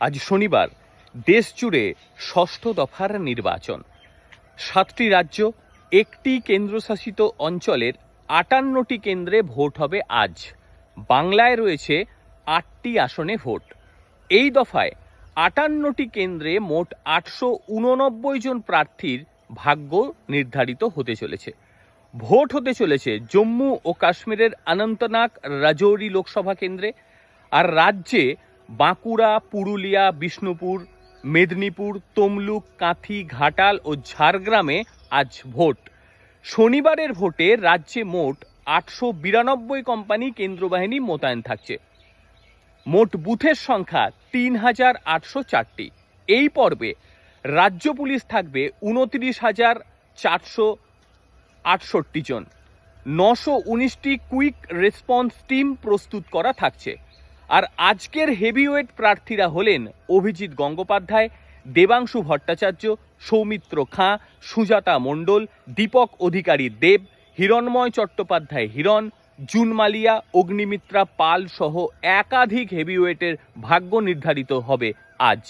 আজ শনিবার দেশ জুড়ে ষষ্ঠ দফার নির্বাচন। সাতটি রাজ্য, একটি কেন্দ্রশাসিত অঞ্চলের আটান্নটি কেন্দ্রে ভোট হবে আজ। বাংলায় রয়েছে আটটি আসনে ভোট। এই দফায় আটান্নটি কেন্দ্রে মোট আটশো উননব্বই জন প্রার্থীর ভাগ্য নির্ধারিত হতে চলেছে। ভোট হতে চলেছে জম্মু ও কাশ্মীরের অনন্তনাগ রাজৌরি লোকসভা কেন্দ্রে। আর রাজ্যে বাঁকুড়া, পুরুলিয়া, বিষ্ণুপুর, মেদিনীপুর, তমলুক, কাঁথি, ঘাটাল ও ঝাড়গ্রামে আজ ভোট। শনিবারের ভোটে রাজ্যে মোট আটশো বিরানব্বই কোম্পানি কেন্দ্রবাহিনী মোতায়েন থাকছে। মোট বুথের সংখ্যা তিন হাজার আটশো চারটি। এই পর্বে রাজ্য পুলিশ থাকবে উনত্রিশ হাজার চারশো আটষট্টি জন। নশো উনিশটি কুইক রেসপন্স টিম প্রস্তুত করা থাকছে। আর আজকের হেভিওয়েট প্রার্থীরা হলেন অভিজিৎ গঙ্গোপাধ্যায়, দেবাংশু ভট্টাচার্য, সৌমিত্র খাঁ, সুজাতা মণ্ডল, দীপক অধিকারী দেব, হিরণময় চট্টোপাধ্যায় হিরণ জুন মালিয়া অগ্নিমিত্রা পাল সহ একাধিক হেভিওয়েটের ভাগ্য নির্ধারিত হবে আজ।